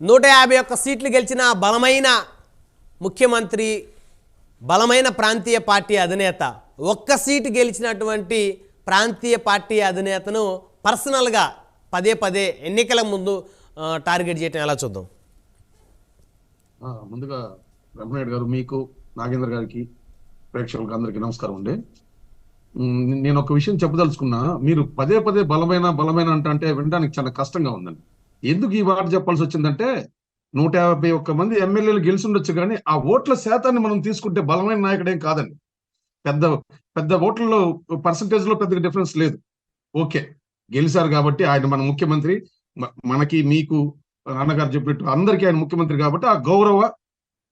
నూట యాభై ఒక్క సీట్లు గెలిచిన బలమైన ముఖ్యమంత్రి బలమైన ప్రాంతీయ పార్టీ అధినేత ఒక్క సీటు గెలిచినటువంటి ప్రాంతీయ పార్టీ అధినేతను పర్సనల్గా పదే పదే ఎన్నికల ముందు టార్గెట్ చేయటం ఎలా చూద్దాం? ముందుగా బ్రహ్మనాయుడు గారు మీకు నాగేంద్ర గారికి ప్రేక్షకులకు అందరికీ నమస్కారం అండి. నేను ఒక విషయం చెప్పదలుచుకున్నా మీరు పదే పదే బలమైన బలమైన అంటే వినడానికి చాలా కష్టంగా ఉందండి. ఎందుకు ఈ మాట చెప్పాల్సి వచ్చిందంటే నూట యాభై ఒక్క మంది ఎమ్మెల్యేలు గెలిచుండొచ్చు కానీ ఆ ఓట్ల శాతాన్ని మనం తీసుకుంటే బలమైన నాయకుడేం కాదండి. పెద్ద పెద్ద ఓట్లలో పర్సంటేజ్లో పెద్ద డిఫరెన్స్ లేదు. ఓకే గెలిచారు కాబట్టి ఆయన మన ముఖ్యమంత్రి మనకి మీకు అన్నగారు చెప్పినట్టు అందరికీ ఆయన ముఖ్యమంత్రి కాబట్టి ఆ గౌరవ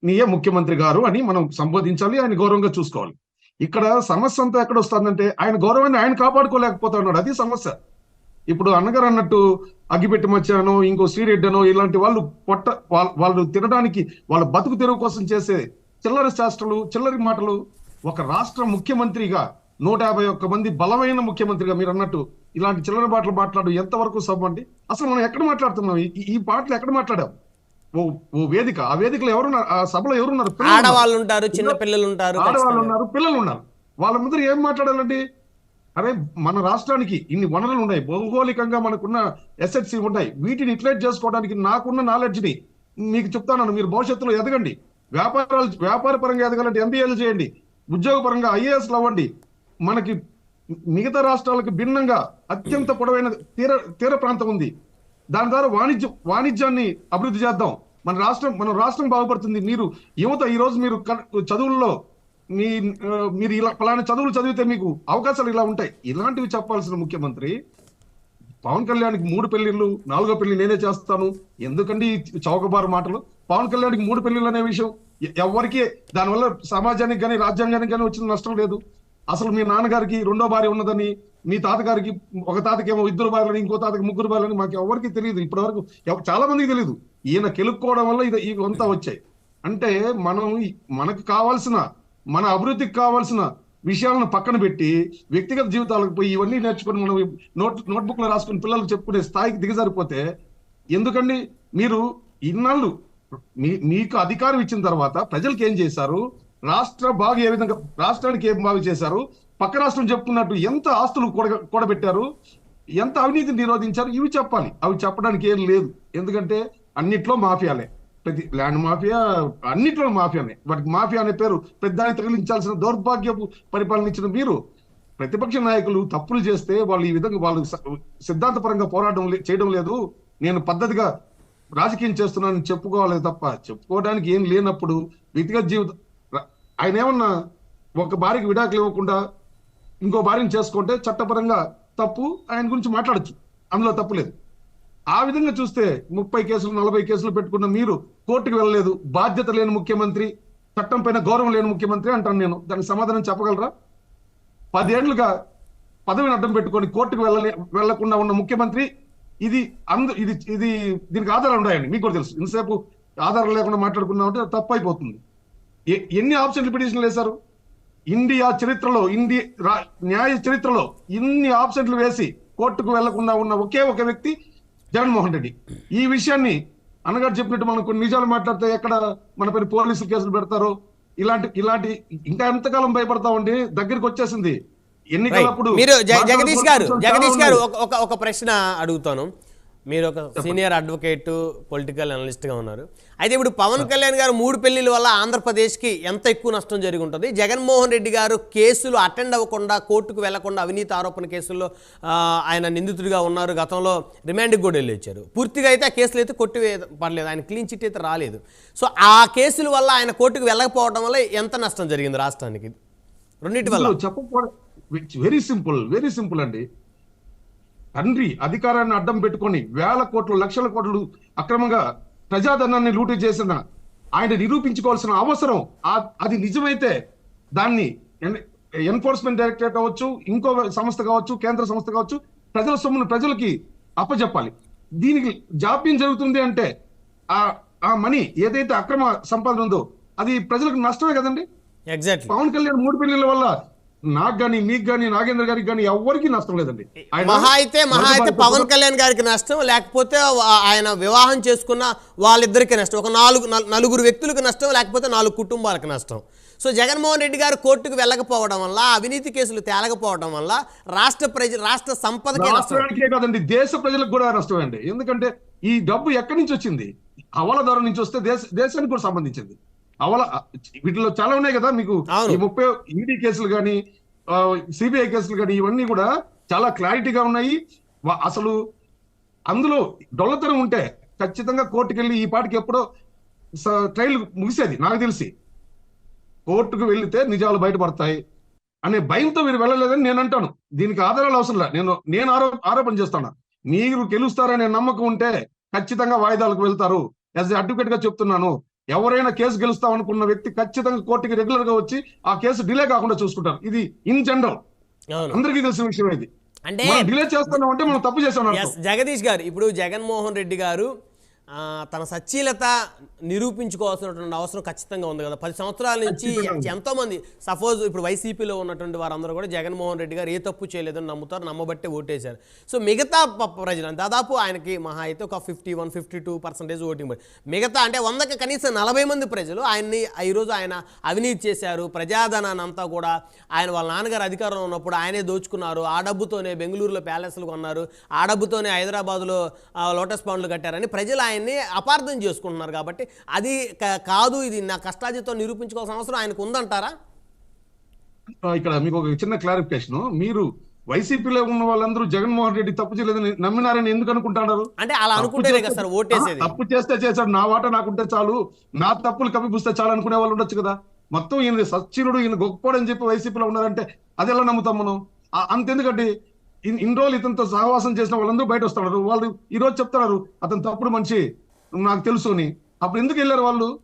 నీయే ముఖ్యమంత్రి గారు అని మనం సంబోధించాలి ఆయన గౌరవంగా చూసుకోవాలి. ఇక్కడ సమస్య అంతా ఎక్కడ వస్తుందంటే ఆయన గౌరవాన్ని ఆయన కాపాడుకోలేకపోతా ఉన్నాడు అది సమస్య. ఇప్పుడు అన్నగారు అన్నట్టు అగ్గిపెట్టి మచ్చానో ఇంకో శ్రీరెడ్డనో ఇలాంటి వాళ్ళు పొట్ట వాళ్ళ- తినడానికి వాళ్ళ బతుకు తెరువు కోసం చేసే చిల్లర శాస్త్రాలు చిల్లరి మాటలు ఒక రాష్ట్ర ముఖ్యమంత్రిగా నూట యాభై ఒక్క మంది బలమైన ముఖ్యమంత్రిగా మీరు అన్నట్టు ఇలాంటి చిల్లర మాటలు మాట్లాడు ఎంతవరకు సబ్బండి అసలు మనం ఎక్కడ మాట్లాడుతున్నాం? ఈ- పాటలు ఎక్కడ మాట్లాడాం? ఓ ఓ వేదిక ఆ వేదికలో ఎవరున్నారు? ఆ సభలో ఎవరున్నారు. ఆడవాళ్ళు ఉంటారు చిన్న పిల్లలు ఉంటారు ఆడవాళ్ళు. ఉన్నారు పిల్లలు ఉన్నారు. వాళ్ళ ముందర ఏం మాట్లాడాలండి? అరే మన రాష్ట్రానికి ఇన్ని వనరులు ఉన్నాయి. భౌగోళికంగా మనకున్న ఎసెట్స్ ఉన్నాయి వీటిని ఇట్లెట్ చేసుకోవడానికి నాకున్న నాలెడ్జ్ని మీకు చెప్తాను. మీరు భవిష్యత్తులో ఎదగండి. వ్యాపారాలు వ్యాపార పరంగా ఎదగాలంటే ఎంబీఏలు చేయండి. ఉద్యోగ పరంగా ఐఏఎస్లు అవ్వండి. మనకి మిగతా రాష్ట్రాలకు భిన్నంగా అత్యంత పొడవైన తీర తీర ప్రాంతం ఉంది. దాని ద్వారా వాణిజ్యం వాణిజ్యాన్ని అభివృద్ధి చేద్దాం. మన రాష్ట్రం మన రాష్ట్రం బాగుపడుతుంది. మీరు యువత ఈరోజు మీరు క- చదువుల్లో మీ మీరు ఇలా పలానా చదువులు చదివితే మీకు అవకాశాలు ఇలా ఉంటాయి. ఇలాంటివి చెప్పాల్సిన ముఖ్యమంత్రి పవన్ కళ్యాణ్కి మూడు పెళ్ళిళ్ళు నాలుగో పెళ్ళి నేనే చేస్తాను. ఎందుకండి ఈ చౌకబారు మాటలు? పవన్ కళ్యాణ్కి మూడు పెళ్ళిళ్ళు అనే విషయం ఎవరికి దానివల్ల సమాజానికి కానీ రాజ్యాంగానికి కానీ వచ్చిన నష్టం లేదు. అసలు మీ నాన్నగారికి రెండో భార్య ఉన్నదని మీ తాతగారికి ఒక తాతకేమో ఇద్దరు భార్యలని ఇంకో తాతకి ముగ్గురు భార్యలని మాకు ఎవరికి తెలియదు. ఇప్పటి వరకు చాలా మందికి తెలియదు ఈయన కెలుక్కోవడం వల్ల ఇది ఇవంతా వచ్చాయి. అంటే మనం మనకు కావాల్సిన మన అభివృద్ధికి కావాల్సిన విషయాలను పక్కన పెట్టి వ్యక్తిగత జీవితాలకు పోయి ఇవన్నీ నేర్చుకొని మనం నోట్ నోట్బుక్లో రాసుకుని పిల్లలకు చెప్పుకునే స్థాయికి దిగజారిపోతే ఎందుకండి? మీరు ఇన్నాళ్ళు మీ మీకు అధికారం ఇచ్చిన తర్వాత ప్రజలకు ఏం చేశారు? రాష్ట్ర బాగు ఏ విధంగా రాష్ట్రానికి ఏం బాగు చేశారు? పక్క రాష్ట్రం చెప్పుకున్నట్టు ఎంత ఆస్తులు కూడ కూడబెట్టారు? ఎంత అవినీతిని నిరోధించారు? ఇవి చెప్పాలి. అవి చెప్పడానికి ఏం లేదు. ఎందుకంటే అన్నిట్లో మాఫియాలే. ప్రతి ల్యాండ్ మాఫియా అన్నిట్లో మాఫియానే. వాటికి మాఫియా అనే పేరు పెద్దాన్ని తగిలించాల్సిన దౌర్భాగ్యపు పరిపాలన ఇచ్చిన మీరు ప్రతిపక్ష నాయకులు తప్పులు చేస్తే వాళ్ళు ఈ విధంగా వాళ్ళు సిద్ధాంతపరంగా పోరాటం లే- చేయడం లేదు. నేను పద్ధతిగా రాజకీయం చేస్తున్నానని చెప్పుకోవాలి తప్ప చెప్పుకోవడానికి ఏం లేనప్పుడు వ్యక్తిగత జీవితం ఆయన ఏమన్నా ఒక భార్యకి విడాకులు ఇవ్వకుండా ఇంకో భార్యను చేసుకుంటే చట్టపరంగా తప్పు ఆయన గురించి మాట్లాడొచ్చు. అందులో తప్పు లేదు. ఆ విధంగా చూస్తే ముప్పై కేసులు నలభై కేసులు పెట్టుకున్న మీరు కోర్టుకు వెళ్ళలేదు. బాధ్యత లేని ముఖ్యమంత్రి చట్టం పైన గౌరవం లేని ముఖ్యమంత్రి అంటాను నేను. దానికి సమాధానం చెప్పగలరా? పదేళ్ళుగా పదవిని అడ్డం పెట్టుకొని కోర్టుకు వెళ్ళలే వెళ్ళకుండా ఉన్న ముఖ్యమంత్రి ఇది అందు ఇది ఇది దీనికి ఆధారాలు ఉన్నాయండి. మీకు కూడా తెలుసు. ఇంతసేపు ఆధారాలు లేకుండా మాట్లాడుకున్నామంటే అది తప్పు అయిపోతుంది ఎన్ని ఆప్షన్లు పిటిషన్లు వేశారు? ఇండియా చరిత్రలో ఇండి న్యాయ చరిత్రలో ఇన్ని ఆప్షన్లు వేసి కోర్టుకు వెళ్ళకుండా ఉన్న ఒకే ఒక వ్యక్తి జగన్మోహన్ రెడ్డి. ఈ విషయాన్ని అన్నగారు చెప్పినట్టు మనం కొన్ని నిజాలు మాట్లాడితే ఎక్కడ మన పైన పోలీసులు కేసులు పెడతారో? ఇలాంటి ఇలాంటి ఇంకా ఎంతకాలం భయపడతామండి దగ్గరికి వచ్చేసింది. ఎన్నికలప్పుడు మీరు జగదీష్ గారు జగదీష్ గారు ఒక ఒక ప్రశ్న అడుగుతాను. మీరు ఒక సీనియర్ అడ్వకేట్ పొలిటికల్ అనలిస్ట్గా ఉన్నారు. అయితే ఇప్పుడు పవన్ కళ్యాణ్ గారు మూడు పెళ్ళిల వల్ల ఆంధ్రప్రదేశ్కి ఎంత ఎక్కువ నష్టం జరిగి ఉంటుంది జగన్మోహన్ రెడ్డి గారు కేసులు అటెండ్ అవ్వకుండా కోర్టుకు వెళ్ళకుండా అవినీతి ఆరోపణ కేసుల్లో ఆయన నిందితుడిగా ఉన్నారు. గతంలో రిమాండ్కి కూడా వెళ్ళి వచ్చారు. పూర్తిగా అయితే ఆ కేసులు అయితే కొట్టి పడలేదు. ఆయన క్లీన్ చిట్ అయితే రాలేదు. సో ఆ కేసుల వల్ల ఆయన కోర్టుకు వెళ్ళకపోవడం వల్ల ఎంత నష్టం జరిగింది రాష్ట్రానికి? రెండింటి వల్ల. చెప్పకపోవడం వెరీ సింపుల్ వెరీ సింపుల్ అండి. తండ్రి అధికారాన్ని అడ్డం పెట్టుకొని వేల కోట్లు లక్షల కోట్లు అక్రమంగా ప్రజాధనాన్ని లూటీ చేసిన ఆయన నిరూపించుకోవాల్సిన అవసరం అది నిజమైతే దాన్ని ఎన్ఫోర్స్మెంట్ డైరెక్టరేట్ కావచ్చు ఇంకో సంస్థ కావచ్చు కేంద్ర సంస్థ కావచ్చు ప్రజల సొమ్మును ప్రజలకి అప్పచెప్పాలి దీనికి జాప్యం జరుగుతుంది అంటే ఆ ఆ మనీ ఏదైతే అక్రమ సంపాదన ఉందో అది ప్రజలకు నష్టమే కదండి? పవన్ కళ్యాణ్ మూడు పెళ్ళిల వల్ల నాకు గాని మీకు గాని నాగేంద్ర గారికి గాని ఎవరికి నష్టం లేదండి. మహా అయితే మహా అయితే పవన్ కళ్యాణ్ గారికి నష్టం లేకపోతే ఆయన వివాహం చేసుకున్న వాళ్ళిద్దరికి నష్టం. ఒక నాలుగు నల్- నలుగురు వ్యక్తులకు నష్టం లేకపోతే నాలుగు కుటుంబాలకు నష్టం. సో జగన్మోహన్ రెడ్డి గారు కోర్టుకు వెళ్ళకపోవడం వల్ల అవినీతి కేసులు తేలకపోవడం వల్ల రాష్ట్ర ప్రజ రాష్ట్ర సంపదకే రాష్ట్రానికే కాదండి దేశ ప్రజలకు కూడా నష్టం అండి. ఎందుకంటే ఈ డబ్బు ఎక్కడి నుంచి వచ్చింది? అవలదారు నుంచి వస్తే దేశ దేశానికి కూడా సంబంధించింది. అవల వీటిలో చాలా ఉన్నాయి కదా మీకు. ఈ ముప్పై ఈడీ కేసులు కానీ సిబిఐ కేసులు కానీ ఇవన్నీ కూడా చాలా క్లారిటీగా ఉన్నాయి. అసలు అందులో డొల్లతనం ఉంటే ఖచ్చితంగా కోర్టుకు వెళ్ళి ఈ పాటికి ఎప్పుడో ట్రయల్ ముగిసేది నాకు తెలిసి. కోర్టుకు వెళ్తే నిజాలు బయటపడతాయి అనే భయంతో మీరు వెళ్ళలేదని నేను అంటాను. దీనికి ఆధారాలు అవసరం లేదు నేను నేను ఆరో ఆరోపణ చేస్తాను. మీరు గెలుస్తారనే నమ్మకం ఉంటే ఖచ్చితంగా వాయిదాలకు వెళ్తారు. యాజ్ అడ్వకేట్గా చెప్తున్నాను. ఎవరైనా కేసు గెలుస్తాం అనుకున్న వ్యక్తి ఖచ్చితంగా కోర్టుకి రెగ్యులర్గా వచ్చి ఆ కేసు డిలే కాకుండా చూసుకుంటారు. ఇది ఇన్ జనరల్. అందరికీ తెలిసిన విషయం ఇది. అంటే డిలే చేస్తున్నాం అంటే మనం తప్పు చేస్తాం అర్థం. ఎస్ జగదీష్ గారు ఇప్పుడు జగన్మోహన్ రెడ్డి గారు తన సచ్చీలత నిరూపించుకోవాల్సినటువంటి అవసరం ఖచ్చితంగా ఉంది కదా. పది సంవత్సరాల నుంచి ఎంతో మంది సపోజ్ ఇప్పుడు వైసీపీలో ఉన్నటువంటి వారందరూ కూడా జగన్మోహన్ రెడ్డి గారు ఏ తప్పు చేయలేదని నమ్ముతారు నమ్మబట్టే ఓటేశారు. సో మిగతా ప్రజలు దాదాపు ఆయనకి మహా అయితే ఒక fifty one fifty two percentage voting పడి మిగతా అంటే వందకి కనీసం నలభై మంది ప్రజలు ఆయన్ని ఈరోజు ఆయన అవినీతి చేశారు ప్రజాధనాన్ని అంతా కూడా ఆయన వాళ్ళ నాన్నగారు అధికారంలో ఉన్నప్పుడు ఆయనే దోచుకున్నారు ఆ డబ్బుతోనే బెంగళూరులో ప్యాలెస్లు కొన్నారు ఆ డబ్బుతోనే హైదరాబాద్లో లోటస్ పాండ్లు కట్టారని ప్రజలు ఆయన్ని అపార్థం చేసుకుంటున్నారు కాబట్టి అది కాదు ఇది నా కష్టాజితో నిరూపించుకోవాల్సిన అవసరం ఆయనకు ఉందంటారా? ఇక్కడ మీకు ఒక చిన్న క్లారిఫికేషన్. మీరు వైసీపీలో ఉన్న వాళ్ళందరూ జగన్మోహన్ రెడ్డి తప్పు చేయలేదని నమ్మినారని ఎందుకు అనుకుంటున్నారు? అంటే అలా అనుకుంటేనే కదా సార్ ఓటేసేది. తప్పు చేస్తే చేశాడు. నా వాట నాకుంటే చాలు. నా తప్పులు కప్పిపుస్తే చాలు అనుకునే వాళ్ళు ఉండొచ్చు కదా. మొత్తం ఈయన సచ్చినుడు ఈయన గొప్పడు అని చెప్పి వైసీపీలో ఉన్నారంటే అది ఎలా నమ్ముతాం మనం? ఇన్- ఇన్ని రోజులు ఇతనితో సహవాసం చేసిన వాళ్ళందరూ బయట వస్తున్నారు వాళ్ళు ఈ రోజు చెప్తున్నారు అతను తప్పుడు మనిషి నాకు తెలుసు అని. అప్పుడు ఎందుకు వెళ్ళారు వాళ్ళు?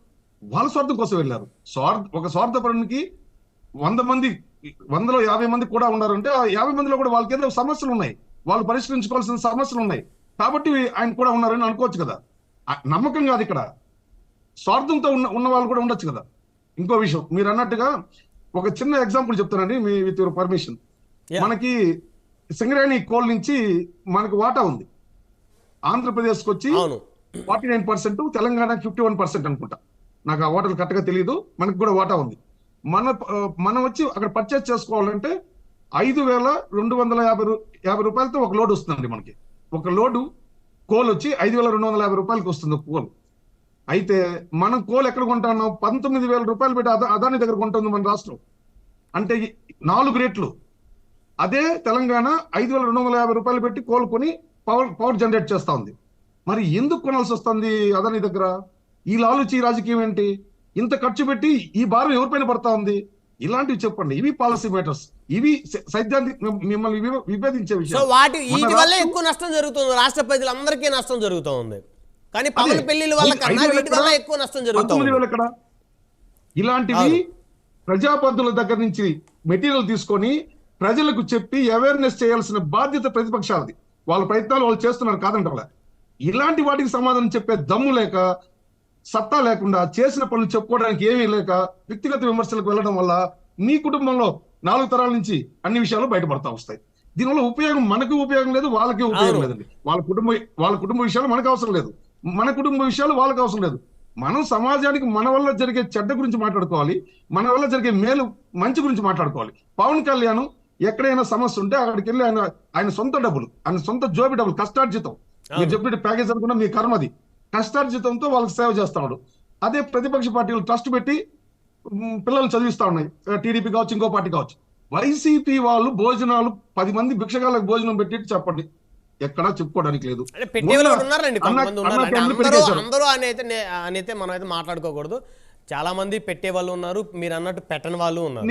వాళ్ళ స్వార్థం కోసం వెళ్ళారు. స్వార్థ ఒక స్వార్థపరునికి వంద మంది వందలో యాభై మంది కూడా ఉన్నారంటే ఆ యాభై మందిలో కూడా వాళ్ళకి ఏదో సమస్యలు ఉన్నాయి. వాళ్ళు పరిష్కరించుకోవాల్సిన సమస్యలు ఉన్నాయి. కాబట్టి ఆయన కూడా ఉన్నారని అనుకోవచ్చు కదా. నమ్మకం కాదు ఇక్కడ. స్వార్థంతో ఉన్న ఉన్న వాళ్ళు కూడా ఉండొచ్చు కదా. ఇంకో విషయం మీరు అన్నట్టుగా ఒక చిన్న ఎగ్జాంపుల్ చెప్తానండి మీ విత్ యువర్ పర్మిషన్. మనకి సింగరేణి కోల్ నుంచి మనకు వాటా ఉంది. ఆంధ్రప్రదేశ్కి వచ్చి forty nine percent Telangana fifty one percent అనుకుంటా. నాకు ఆ ఓటర్లు కరెక్ట్గా తెలియదు మనకు కూడా వాటా ఉంది. మన మనం వచ్చి అక్కడ పర్చేస్ చేసుకోవాలంటే ఐదు వేల రెండు వందల యాభై యాభై రూపాయలతో ఒక లోడ్ వస్తుందండి మనకి. ఒక లోడు కోల్ వచ్చి ఐదు వేల రెండు వందల యాభై రూపాయలకి వస్తుంది ఒక కోల్. అయితే మనం కోల్ ఎక్కడ కొంటున్నాం? పంతొమ్మిది వేల రూపాయలు పెట్టి అదా అదాని దగ్గర కొంటుంది మన రాష్ట్రం. అంటే నాలుగు రేట్లు. అదే తెలంగాణ ఐదు వేల రెండు వందల యాభై రూపాయలు పెట్టి కోలుకొని పవర్ పవర్ జనరేట్ చేస్తా ఉంది. మరి ఎందుకు కొనాల్సి వస్తుంది అదాని దగ్గర? ఈ లాలుచి రాజకీయం ఏంటి? ఇంత ఖర్చు పెట్టి ఈ భారం ఎవరిపైన పడతా ఉంది? ఇలాంటివి చెప్పండి. ఇవి పాలసీ మ్యాటర్స్. ఇవి సైద్ధాంతిక మిమ్- మిమ్మల్ని విభేదించే విషయం వాటి వీటి వల్ల ఎక్కువ నష్టం జరుగుతుంది. రాష్ట్ర ప్రజలందరికీ నష్టం జరుగుతోంది కానీ పవన్. పెళ్ళిళ్ళ వల్ల కన్నా వీటి వల్ల? ఎక్కువ నష్టం జరుగుతుంది ఇలాంటివి. ప్రజాపతుల దగ్గర నుంచి మెటీరియల్ తీసుకొని ప్రజలకు చెప్పి అవేర్నెస్ చేయాల్సిన బాధ్యత ప్రతిపక్షాలది. వాళ్ళ ప్రయత్నాలు వాళ్ళు చేస్తున్నారు కాదంటే ఇలాంటి వాటికి సమాధానం చెప్పే దమ్ము లేక సత్తా లేకుండా చేసిన పనులు చెప్పుకోవడానికి ఏమీ లేక వ్యక్తిగత విమర్శలకు వెళ్ళడం వల్ల మీ కుటుంబంలో నాలుగు తరాల నుంచి అన్ని విషయాలు బయటపడతా వస్తాయి. దీనివల్ల ఉపయోగం మనకు ఉపయోగం లేదు వాళ్ళకి ఉపయోగం. లేదండి. వాళ్ళ కుటుంబ వాళ్ళ కుటుంబ విషయాలు మనకు అవసరం లేదు. మన కుటుంబ విషయాలు వాళ్ళకి అవసరం లేదు. మనం సమాజానికి మన వల్ల జరిగే చెడ్డ గురించి మాట్లాడుకోవాలి మన వల్ల జరిగే మేలు మంచి గురించి మాట్లాడుకోవాలి. పవన్ కళ్యాణ్ ఎక్కడైనా సమస్య ఉంటే అక్కడికి వెళ్ళి ఆయన ఆయన సొంత డబ్బులు ఆయన సొంత జోబి డబ్బులు కష్టార్జితం. మీరు. చెప్పినట్టు ప్యాకేజ్ అనుకున్న మీ కర్మది కష్టార్జితంతో వాళ్ళకి సేవ చేస్తాడు. అదే ప్రతిపక్ష పార్టీలు ట్రస్ట్ పెట్టి పిల్లలు చదివిస్తా ఉన్నాయి. టీడీపీ కావచ్చు ఇంకో పార్టీ కావచ్చు. వైసీపీ వాళ్ళు భోజనాలు పది మంది భిక్షగాళ్ళకి భోజనం పెట్టి చెప్పండి. ఎక్కడా చెప్పుకోవడానికి లేదు. అందరూ మాట్లాడుకోకూడదు. చాలా మంది పెట్టే వాళ్ళు ఉన్నారు. మీరు అన్నట్టు పెట్టని వాళ్ళు ఉన్నారు.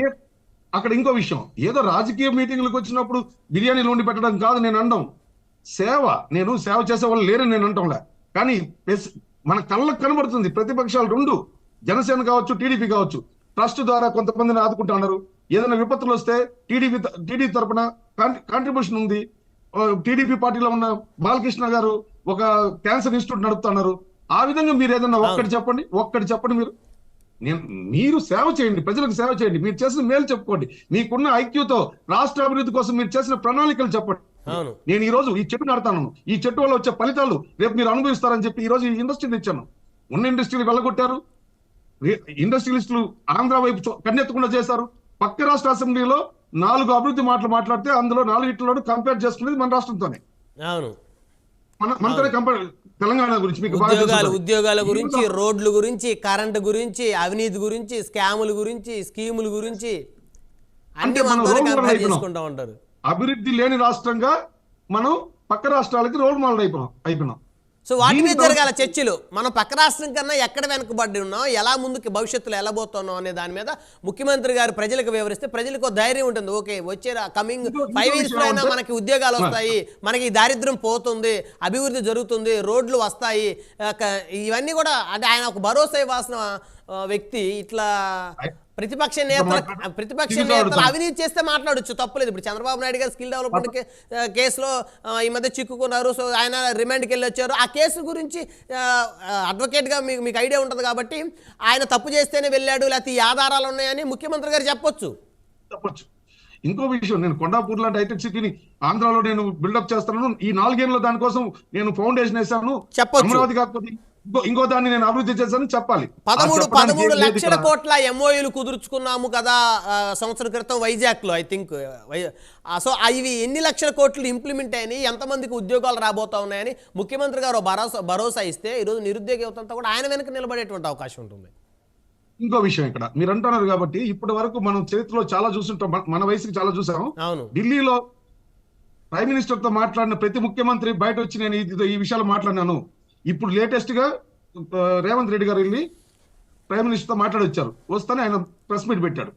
అక్కడ ఇంకో విషయం. ఏదో రాజకీయ మీటింగ్లకు వచ్చినప్పుడు బిర్యానీలు వండి పెట్టడం కాదు నేను అనడం. సేవ నేను సేవ చేసే వాళ్ళు లేరని నేను అంటంలే కానీ మన కళ్ళకు కనబడుతుంది. ప్రతిపక్షాలు రెండు. జనసేన కావచ్చు టీడీపీ కావచ్చు. ట్రస్ట్ ద్వారా కొంతమందిని ఆదుకుంటున్నారు ఏదైనా విపత్తులు వస్తే టీడీపీ టీడీపీ తరపున కాంట్రిబ్యూషన్ ఉంది. టీడీపీ పార్టీలో ఉన్న బాలకృష్ణ గారు ఒక క్యాన్సర్ ఇన్స్టిట్యూట్ నడుపుతున్నారు ఆ విధంగా మీరు ఏదైనా ఒక్కటి చెప్పండి. ఒక్కటి చెప్పండి మీరు. మీరు సేవ చేయండి ప్రజలకు సేవ చేయండి. మీరు చేసిన మేలు చెప్పుకోండి. మీకున్న ఐక్యూతో రాష్ట్ర అభివృద్ధి కోసం మీరు చేసిన ప్రణాళికలు చెప్పండి. నేను ఈ రోజు ఈ చెట్టు నడతాను ఈ చెట్టు వల్ల వచ్చే ఫలితాలు రేపు మీరు అనుభవిస్తారని చెప్పి ఈ రోజు ఈ ఇండస్ట్రీ తెచ్చాను ఉన్న ఇండస్ట్రీలు వెళ్ళగొట్టారు. ఇండస్ట్రియలిస్టులు ఆంధ్ర వైపు కన్నెత్తకుండా చేశారు. పక్క రాష్ట్ర అసెంబ్లీలో నాలుగు అభివృద్ధి మాటలు మాట్లాడితే అందులో నాలుగిట్లో కంపేర్ చేసుకునేది మన రాష్ట్రంతోనే. అవును. మనతోనే కంపేర్ తెలంగాణ గురించి మీకు బాగా ఉద్యోగాలు. ఉద్యోగాల గురించి రోడ్ల గురించి కరెంటు గురించి అవినీతి గురించి స్కాముల గురించి స్కీముల గురించి అంటే. చేసుకుంటా ఉంటారు అభివృద్ధి లేని రాష్ట్రంగా మనం పక్క రాష్ట్రాలకి రోల్ మోడల్ అయిపోయినాం అయిపోయినాం సో వాటి మీద జరగాల చర్చలు. మనం పక్క రాష్ట్రం కన్నా ఎక్కడ వెనకబడి ఉన్నాం ఎలా ముందుకు భవిష్యత్తులో ఎలా పోతున్నాం అనే దాని మీద ముఖ్యమంత్రి గారు ప్రజలకు వివరిస్తే ప్రజలకు ధైర్యం ఉంటుంది. ఓకే వచ్చే కమింగ్ ఫైవ్ ఇయర్స్ అయినా మనకి ఉద్యోగాలు వస్తాయి. మనకి దారిద్ర్యం పోతుంది అభివృద్ధి జరుగుతుంది రోడ్లు వస్తాయి. ఇవన్నీ కూడా అంటే ఆయన ఒక భరోసా ఇవ్వాల్సిన వ్యక్తి ఇట్లా ప్రతిపక్ష నేతల మాట్లాడు- ప్రతిపక్ష నేతలు. అవినీతి చేస్తే మాట్లాడొచ్చు తప్పలేదు. ఇప్పుడు చంద్రబాబు నాయుడు గారు స్కిల్ డెవలప్మెంట్ కేసులో ఈ మధ్య చిక్కుకున్నారు. సో ఆయన రిమాండ్కి వెళ్ళి వచ్చారు ఆ కేసు గురించి అడ్వకేట్గా మీకు మీకు ఐడియా ఉంటుంది కాబట్టి ఆయన తప్పు చేస్తేనే వెళ్ళాడు లేకపోతే ఈ ఆధారాలు ఉన్నాయని ముఖ్యమంత్రి గారు చెప్పొచ్చు. చెప్పొచ్చు. ఇంకో విషయం నేను కొండాపూర్ లాంటి హైటెక్ సిటీని ఆంధ్రాలో నేను బిల్డప్ చేస్తున్నాను. ఈ నాలుగేళ్ళ దానికోసం నేను ఫౌండేషన్ వేశాను. అమరావతి కాకపోతే ఇంకో దాన్ని నేను అభివృద్ధి చేశాను చెప్పాలి. పదమూడు పదమూడు లక్షల. కోట్ల ఎంఓయూలు కుదుర్చుకున్నాము కదా సంవత్సరం క్రితం వైజాగ్లో ఐ థింక్ సో ఇవి ఎన్ని లక్షల కోట్లు ఇంప్లిమెంట్ అయినాయి ఎంతమందికి ఉద్యోగాలు రాబోతా ఉన్నాయని ముఖ్యమంత్రి గారు భరోసా భరోసా ఇస్తే ఈరోజు నిరుద్యోగ యువత అంతా కూడా ఆయన వెనక నిలబడేటువంటి అవకాశం ఉంటుంది. ఇంకో విషయం ఇక్కడ. మీరు అంటున్నారు కాబట్టి ఇప్పటి వరకు మనం చరిత్రలో చాలా చూస్తుంటాం. మన- వయసుకి చాలా చూసాం. అవును. ఢిల్లీలో ప్రైమ్ మినిస్టర్తో మాట్లాడిన ప్రతి ముఖ్యమంత్రి బయట వచ్చి నేను ఈ విషయాలు మాట్లాడినాను. ఇప్పుడు లేటెస్ట్గా ఆ, రేవంత్ రెడ్డి గారు వెళ్ళి ప్రైమ్ మినిస్టర్తో మాట్లాడొచ్చారు. వస్తానే ఆయన ప్రెస్ మీట్ పెట్టాడు.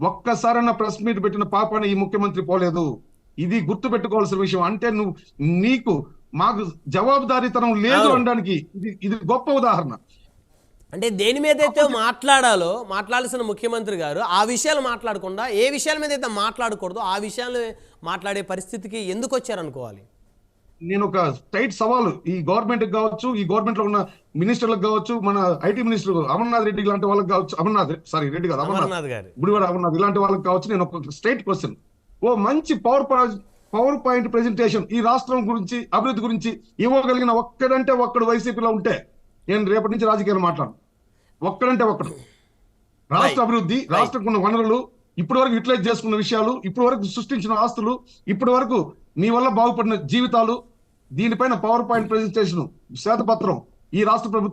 ఒక్కసారన్న ప్రెస్ మీట్ పెట్టిన పాపాన్ని ఈ ముఖ్యమంత్రి పోలేదు. ఇది గుర్తు పెట్టుకోవాల్సిన విషయం. అంటే నువ్వు నీకు మాకు జవాబుదారీతనం లేదు. అనడానికి ఇది ఇది గొప్ప ఉదాహరణ. అంటే దేని మీద అయితే మాట్లాడాలో మాట్లాడాల్సిన ముఖ్యమంత్రి గారు ఆ విషయాలు మాట్లాడకుండా ఏ విషయాల మీద అయితే మాట్లాడకూడదో ఆ విషయాలు మాట్లాడే పరిస్థితికి ఎందుకు వచ్చారనుకోవాలి నేను ఒక టైట్ సవాలు. ఈ గవర్నమెంట్ కావచ్చు ఈ గవర్నమెంట్లో ఉన్న మినిస్టర్లకు కావచ్చు మన ఐటీ మినిస్టర్ అమర్నాథ్ రెడ్డి లాంటి వాళ్ళకి కావచ్చు అమర్నాథ్ సారీ రెడ్డి కాదు అమర్నాథ్. గుడివాడ అమర్నాథ్ ఇలాంటి వాళ్ళకి కావచ్చు నేను ఒక స్ట్రైట్ క్వశ్చన్. ఓ మంచి పవర్ పవర్ పాయింట్ ప్రెజెంటేషన్ ఈ రాష్ట్రం గురించి అభివృద్ధి గురించి ఇవ్వగలిగిన ఒక్కడంటే ఒక్కడు వైసీపీలో ఉంటే నేను రేపటి నుంచి రాజకీయాలు మాట్లాడు ఒక్కడంటే ఒక్కడు. రాష్ట్ర అభివృద్ధి రాష్ట్రకు ఉన్న వనరులు ఇప్పటి వరకు యూటిలైజ్ చేసుకున్న విషయాలు ఇప్పటి వరకు సృష్టించిన ఆస్తులు ఇప్పటి వరకు నీ వల్ల బాగుపడిన జీవితాలు దీనిపైన పవర్ పాయింట్ ప్రెజెంటేషన్ శ్వేతపత్రం ఈ రాష్ట్ర ప్రభుత్వం